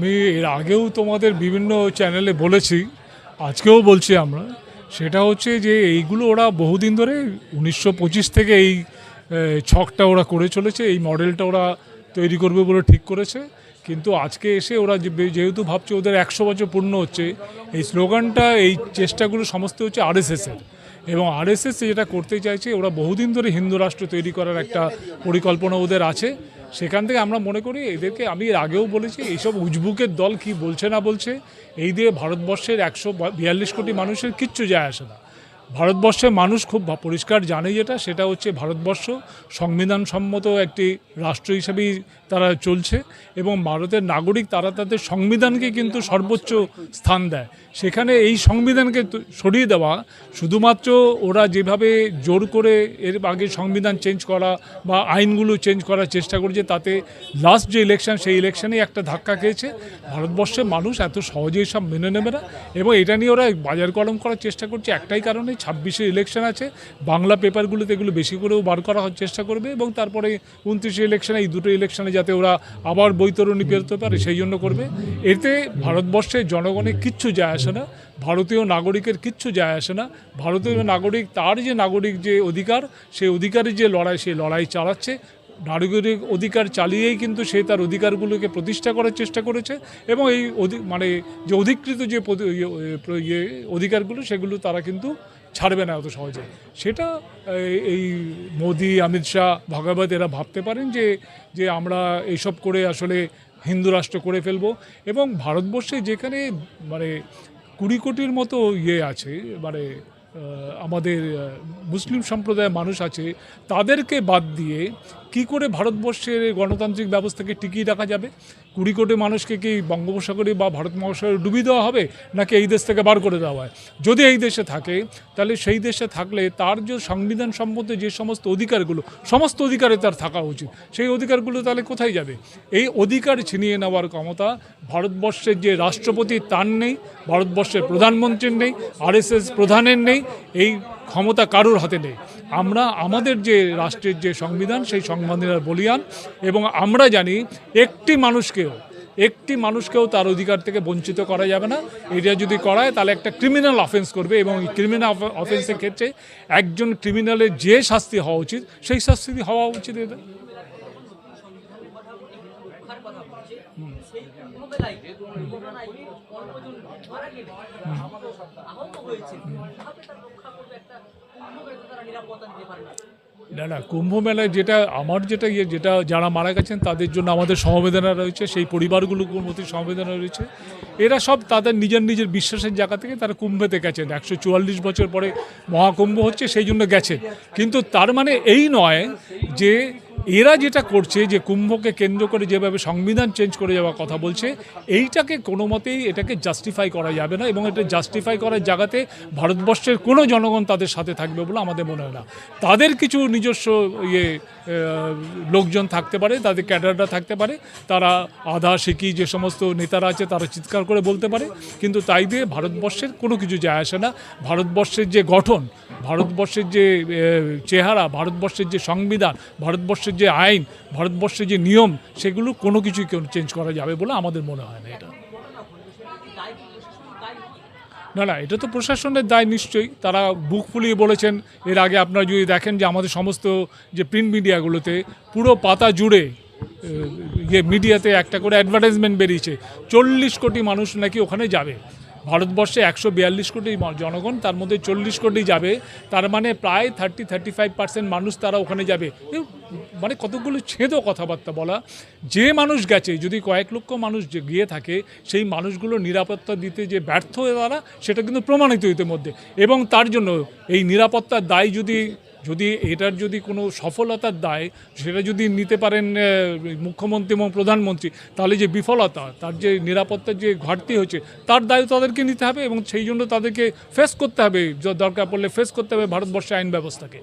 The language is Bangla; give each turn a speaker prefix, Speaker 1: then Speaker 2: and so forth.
Speaker 1: আমি এর আগেও তোমাদের বিভিন্ন চ্যানেলে বলেছি, আজকেও বলছি আমরা। সেটা হচ্ছে যে এইগুলো ওরা বহুদিন ধরে, উনিশশো পঁচিশ থেকে এই ছকটা ওরা করে চলেছে, এই মডেলটা ওরা তৈরি করবে বলে ঠিক করেছে। কিন্তু আজকে এসে ওরা যেহেতু ভাবছে ওদের একশো বছর পূর্ণ হচ্ছে, এই স্লোগানটা, এই চেষ্টাগুলো সমস্ত হচ্ছে আরএসএসের এবং আরএসএস যেটা করতে চাইছে, ওরা বহুদিন ধরে হিন্দু রাষ্ট্র তৈরি করার একটা পরিকল্পনা ওদের আছে। সেখান থেকে আমরা মনে করি এদেরকে আমি এর আগেও বলেছি, এইসব উজবুকের দল কি বলছে না বলছে, এই দিয়ে ভারতবর্ষের একশো বিয়াল্লিশ কোটি মানুষের কিচ্ছু যায় আসে না। ভারতবর্ষের মানুষ খুব পরিষ্কার জানে যেটা, সেটা হচ্ছে ভারতবর্ষ সংবিধান সম্মত একটি রাষ্ট্র হিসেবেই তারা চলছে এবং ভারতের নাগরিক তারা তাদের সংবিধানকে কিন্তু সর্বোচ্চ স্থান দেয়। সেখানে এই সংবিধানকে সরিয়ে দেওয়া শুধুমাত্র ওরা যেভাবে জোর করে এর আগে সংবিধান চেঞ্জ করা বা আইনগুলো চেঞ্জ করার চেষ্টা করেছে, তাতে লাস্ট যে ইলেকশন সেই ইলেকশনে একটা ধাক্কা খেয়েছে। ভারতবর্ষের মানুষ এত সহজেই সব মেনে নেবে না এবং এটা নিয়ে ওরা বাজার কলম করার চেষ্টা করছে। একটাই কারণে ছাব্বিশে ইলেকশন আছে বাংলা পেপারগুলোতে এগুলো বেশি করেও বার করার চেষ্টা করবে এবং তারপরে উনত্রিশে ইলেকশনে এই দুটো ইলেকশনে যাতে ওরা আবার বৈতরণী পেরোতে পারে সেই জন্য করবে। এতে ভারতবর্ষের জনগণের কিচ্ছু যায় আসে না ভারতীয় নাগরিকের কিচ্ছু যায় আসে না। ভারতীয় নাগরিক তার যে নাগরিক যে অধিকার সেই অধিকারের যে লড়াই সেই লড়াই চালাচ্ছে। নাগরিক অধিকার চালিয়েই কিন্তু সে তার অধিকারগুলোকে প্রতিষ্ঠা করার চেষ্টা করেছে এবং এই মানে যে অধিকৃত যে ইয়ে, ইয়ে, অধিকারগুলো সেগুলো তারা কিন্তু ছাড়বে না অত সহজে। সেটা, এই- এই মোদি, অমিত শাহ, ভগবত এরা ভাবতে পারেন যে যে আমরা এইসব করে আসলে হিন্দু রাষ্ট্র করে ফেলব এবং ভারতবর্ষে যেখানে মানে কুড়ি কোটির মতো ইয়ে আছে মানে আমাদের মুসলিম সম্প্রদায়ের মানুষ আছে, তাদেরকে বাদ দিয়ে কি করে ভারতবর্ষের গণতান্ত্রিক ব্যবস্থাকে টিকিয়ে রাখা যাবে? কুড়ি কোটি মানুষকে কি বঙ্গোপসাগরে বা ভারত মহাসাগরে ডুবিয়ে দেওয়া হবে, নাকি এই দেশ থেকে বার করে দেওয়া হয়? যদি এই দেশে থাকে, তাহলে সেই দেশে থাকলে তার যে সংবিধান সম্বন্ধে যে সমস্ত অধিকারগুলো, সমস্ত অধিকারে তার থাকা উচিত। সেই অধিকারগুলো তাহলে কোথায় যাবে? এই অধিকার ছিনিয়ে নেওয়ার ক্ষমতা ভারতবর্ষের যে রাষ্ট্রপতি তার নেই, ভারতবর্ষের প্রধানমন্ত্রীর নেই আরএসএস প্রধানের নেই। এই ক্ষমতা কারোর হাতে নেই। আমরা, আমাদের যে রাষ্ট্রের যে সংবিধান, সেই সংবিধানের বলিয়ান এবং আমরা জানি একটি মানুষকেও একটি মানুষকেও তার অধিকার থেকে বঞ্চিত করা যাবে না। এটা যদি করায়, তাহলে একটা ক্রিমিনাল অফেন্স করবে এবং ক্রিমিনাল অফেন্সের ক্ষেত্রে একজন ক্রিমিনালের যে শাস্তি হওয়া উচিত, সেই শাস্তি হওয়া উচিত এটা
Speaker 2: সেই মোকাবেলায় করোনায় অল্পজন মারা গেলে আহত হয়েছে কীভাবে তার রক্ষা করবে একটা মোকাবেলা তারা নিরাপত্তা দিতে পারে না।
Speaker 1: না কুম্ভ মেলায় যেটা, আমার যেটা ইয়ে যেটা যারা মারা গেছেন, তাদের জন্য আমাদের সমবেদনা রয়েছে, সেই পরিবারগুলোর প্রতি সমবেদনা রয়েছে। এরা সব তাদের নিজের নিজের বিশ্বাসের জায়গা থেকে তারা কুম্ভেতে গেছেন। একশো চুয়াল্লিশ বছর পরে মহাকুম্ভ হচ্ছে, সেই জন্য গেছে কিন্তু তার মানে এই নয় যে এরা যেটা করছে, যে কুম্ভকে কেন্দ্র করে যেভাবে সংবিধান চেঞ্জ করে যাওয়ার কথা বলছে, এইটাকে কোনো মতেই এটাকে জাস্টিফাই করা যাবে না এবং এটা জাস্টিফাই করার জায়গাতে ভারতবর্ষের কোনো জনগণ তাদের সাথে থাকবে বলে আমাদের মনে হয় না। তাদের কিছু নিজস্ব ইয়ে লোকজন থাকতে পারে, তাদের ক্যাডাররা থাকতে পারে, তারা আধা শিখি যে সমস্ত নেতারা আছে তারা চিৎকার করে বলতে পারে, কিন্তু তাই দিয়ে ভারতবর্ষের কোনো কিছু যায় আসে না। ভারতবর্ষের যে গঠন, ভারতবর্ষের যে চেহারা, ভারতবর্ষের যে সংবিধান, ভারতবর্ষের যে আইন, ভারতবর্ষের যে নিয়ম, সেগুলো কোনো কিছুই চেঞ্জ করা যাবে বলে আমাদের মনে হয় না এটা। না না, এটা তো প্রশাসনের দায় নিশ্চয়ই। তারা বুক ফুলিয়ে বলেছেন, এর আগে আপনারা যদি দেখেন যে আমাদের সমস্ত যে প্রিন্ট মিডিয়াগুলোতে পুরো পাতা জুড়ে ইয়ে মিডিয়াতে একটা করে অ্যাডভার্টাইজমেন্ট বেরিয়েছে। চল্লিশ কোটি মানুষ নাকি ওখানে যাবে। ভারতবর্ষে একশো বিয়াল্লিশ কোটি জনগণ, তার মধ্যে চল্লিশ কোটি যাবে। তার মানে প্রায় থার্টি থার্টি ফাইভ পার্সেন্ট মানুষ তারা ওখানে যাবে। মানে কতগুলো ছেদো কথাবার্তা বলা। যে মানুষ গেছে, যদি কয়েক লক্ষ মানুষ যে গিয়ে থাকে, সেই মানুষগুলো নিরাপত্তা দিতে যে ব্যর্থ তারা, সেটা কিন্তু প্রমাণিত ইতিমধ্যে এবং তার জন্য এই নিরাপত্তার দায় যদি যদি এটার যদি কোনো সফলতার দায়, সেটা যদি নিতে পারেন মুখ্যমন্ত্রী এবং প্রধানমন্ত্রী, তাহলে যে বিফলতা, তার যে নিরাপত্তার যে ঘাটতি হচ্ছে তার দায় তাদেরকে নিতে হবে এবং সেই জন্য তাদেরকে ফেস করতে হবে। দরকার পড়লে ফেস করতে হবে ভারতবর্ষের আইন ব্যবস্থাকে।